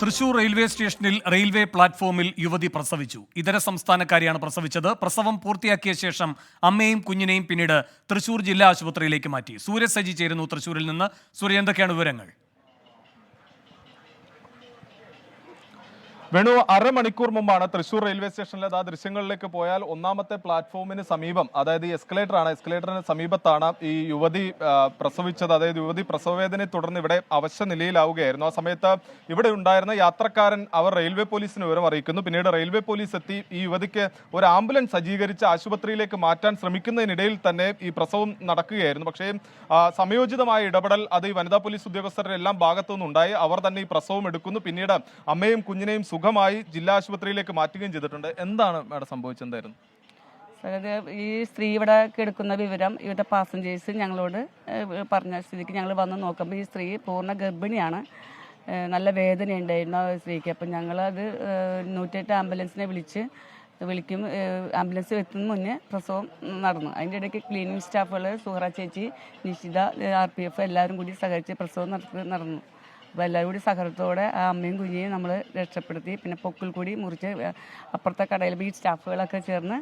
Thrissur railway സ്റ്റേഷനിൽ railway പ്ലാറ്റ്ഫോമിൽ യുവതി പ്രസവിച്ചു. ഇതര സംസ്ഥാനക്കാരിയാണ് പ്രസവിച്ചത്. പ്രസവം പൂർത്തിയാക്കിയ ശേഷം അമ്മയും കുഞ്ഞിനെയും പിന്നീട് തൃശൂർ ജില്ലാ ആശുപത്രിയിലേക്ക് മാറ്റി. സൂര്യ സജി ചേരുന്നു തൃശൂരിൽ നിന്ന്. സൂര്യ എന്തൊക്കെയാണ് വിവരങ്ങൾ? വേണു അരമണിക്കൂർ മുമ്പാണ് തൃശൂർ റെയിൽവേ സ്റ്റേഷനിലെ ആ ദൃശ്യങ്ങളിലേക്ക് പോയാൽ ഒന്നാമത്തെ പ്ലാറ്റ്ഫോമിന് സമീപം അതായത് എസ്കലേറ്റർ ആണ് എസ്കലേറ്ററിന് സമീപത്താണ് ഈ യുവതി പ്രസവിച്ചത്. അതായത് യുവതി പ്രസവവേദനയെ തുടർന്ന് ഇവിടെ അവശ്യ നിലയിലാവുകയായിരുന്നു. ആ സമയത്ത് ഇവിടെ ഉണ്ടായിരുന്ന യാത്രക്കാരൻ അവർ റെയിൽവേ പോലീസിന് വിവരം അറിയിക്കുന്നു. പിന്നീട് റെയിൽവേ പോലീസ് എത്തി ഈ യുവതിക്ക് ഒരു ആംബുലൻസ് സജ്ജീകരിച്ച് ആശുപത്രിയിലേക്ക് മാറ്റാൻ ശ്രമിക്കുന്നതിനിടയിൽ തന്നെ ഈ പ്രസവം നടക്കുകയായിരുന്നു. പക്ഷേ സമയോചിതമായ ഇടപെടൽ അത് ഈ വനിതാ പോലീസ് ഉദ്യോഗസ്ഥരുടെ എല്ലാം ഭാഗത്തുനിന്നുണ്ടായി. അവർ തന്നെ ഈ പ്രസവം എടുക്കുന്നു. പിന്നീട് അമ്മയും കുഞ്ഞിനെയും സുഖമായി ജില്ലാ ആശുപത്രിയിലേക്ക് മാറ്റുകയും ചെയ്തിട്ടുണ്ട്. എന്താണ് മാഡം സംഭവിച്ചെന്തായിരുന്നു അതായത് ഈ സ്ത്രീ ഇവിടെ കിടക്കുന്ന വിവരം ഇവരുടെ പാസഞ്ചേഴ്സ് ഞങ്ങളോട് പറഞ്ഞ സ്ഥിതിക്ക് ഞങ്ങൾ വന്ന് നോക്കുമ്പോൾ ഈ സ്ത്രീ പൂർണ ഗർഭിണിയാണ്. നല്ല വേദന ഉണ്ടായിരുന്നു ആ സ്ത്രീക്ക്. അപ്പം ഞങ്ങളത് നൂറ്റെട്ട് ആംബുലൻസിനെ വിളിച്ച് വിളിക്കും ആംബുലൻസ് എത്തുന്ന മുന്നേ പ്രസവം നടന്നു. അതിന്റെ ഇടയ്ക്ക് ക്ലീനിങ് സ്റ്റാഫുകൾ സുഹറ ചേച്ചി നിഷിത ആർ പി എഫ് എല്ലാവരും കൂടി സഹകരിച്ച് പ്രസവം നടന്നു. അപ്പോൾ എല്ലാവരും കൂടി സഹകരണത്തോടെ ആ അമ്മയും കുഞ്ഞിയും നമ്മൾ രക്ഷപ്പെടുത്തി. പിന്നെ പൊക്കിൽ കൂടി മുറിച്ച് അപ്പുറത്തെ കടയിൽ ബീച്ച് സ്റ്റാഫുകളൊക്കെ ചേർന്ന്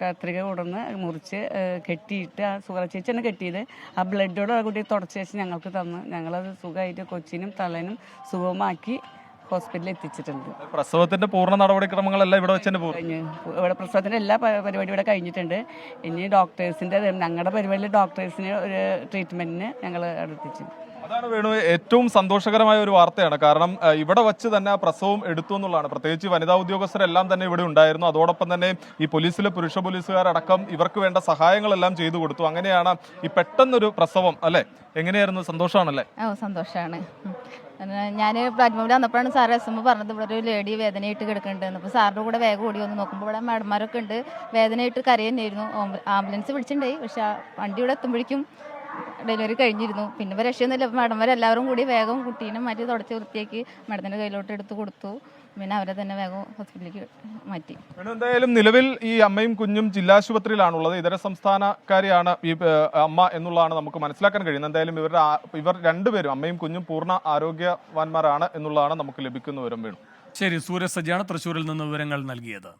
കത്രിക കൊണ്ടുവന്ന് മുറിച്ച് കെട്ടിയിട്ട് ആ സുഖ ചേച്ചിയാണ് കെട്ടിയത്. ആ ബ്ലഡോട് കൂടി തുടച്ച ശേഷം ഞങ്ങൾക്ക് തന്നു. ഞങ്ങളത് സുഖമായിട്ട് കൊച്ചിനും തള്ളനും സുഖമാക്കി ഹോസ്പിറ്റലിൽ എത്തിച്ചിട്ടുണ്ട്. പ്രസവത്തിന്റെ പൂർണ നടപടിക്രമങ്ങളെല്ലാം ഇവിടെ വെച്ച് ഇവിടെ പ്രസവത്തിന്റെ എല്ലാ പരിപാടിയും ഇവിടെ കഴിഞ്ഞിട്ടുണ്ട്. ഇനി ഡോക്ടേഴ്സിന്റെ ഞങ്ങളുടെ പരിപാടിയിൽ ഡോക്ടേഴ്സിന് ഒരു ട്രീറ്റ്മെന്റിന് ഞങ്ങൾ അടുത്തിച്ചു അതാണ് വേണു ഏറ്റവും സന്തോഷകരമായ ഒരു വാർത്തയാണ്. കാരണം ഇവിടെ വച്ച് തന്നെ പ്രസവം എടുത്തു എന്നുള്ളതാണ്. പ്രത്യേകിച്ച് വനിതാ ഉദ്യോഗസ്ഥരെല്ലാം തന്നെ ഇവിടെ ഉണ്ടായിരുന്നു. അതോടൊപ്പം തന്നെ ഈ പോലീസിലെ പുരുഷ പോലീസുകാരടക്കം ഇവർക്ക് വേണ്ട സഹായങ്ങളെല്ലാം ചെയ്തു കൊടുത്തു. അങ്ങനെയാണ് ഈ പെട്ടെന്നൊരു പ്രസവം അല്ലെ? എങ്ങനെയായിരുന്നു? സന്തോഷമാണല്ലേ? ഓ സന്തോഷമാണ് ഞാൻ പ്ലാറ്റ്ഫോമിൽ വന്നപ്പോഴാണ് സാർ എസ് എം പറഞ്ഞത്. ഇവിടെ ഒരു ലേഡി വേദനയായിട്ട് കിടക്കുന്നുണ്ട്. അപ്പോൾ സാറിന്റെ കൂടെ വേഗം ഓടി വന്ന് നോക്കുമ്പോൾ ഇവിടെ മാഡന്മാരൊക്കെ ഉണ്ട്. വേദനയായിട്ട് കരയുന്നായിരുന്നു. ആംബുലൻസ് വിളിച്ചിട്ടുണ്ടായി പക്ഷേ വണ്ടി ഇവിടെ എത്തുമ്പോഴേക്കും ഡെലിവറി കഴിഞ്ഞിരുന്നു. പിന്നെ ഇപ്പോൾ രക്ഷയൊന്നുമില്ല. മാഡന്മാർ എല്ലാവരും കൂടി വേഗം കുട്ടീനെ മാറ്റി തുടച്ച് വൃത്തിയാക്കി മാഡത്തിന്റെ കയ്യിലോട്ട് എടുത്ത് കൊടുത്തു. പിന്നെ അവരെ തന്നെ വേഗം ഹോസ്പിറ്റലിലേക്ക് മാറ്റി. മേഡം എന്തായാലും നിലവിൽ ഈ അമ്മയും കുഞ്ഞും ജില്ലാശുപത്രിയിലാണുള്ളത്. ഇതര സംസ്ഥാനക്കാരിയാണ് ഈ അമ്മ എന്നുള്ളതാണ് നമുക്ക് മനസ്സിലാക്കാൻ കഴിയുന്നത്. എന്തായാലും ഇവരുടെ ഇവർ രണ്ടുപേരും അമ്മയും കുഞ്ഞും പൂർണ ആരോഗ്യവാന്മാരാണ് എന്നുള്ളതാണ് നമുക്ക് ലഭിക്കുന്ന വിവരം വേണം. ശരി സൂര്യ തൃശ്ശൂരിൽ തൃശൂരിൽ നിന്ന് വിവരങ്ങൾ നൽകിയത്.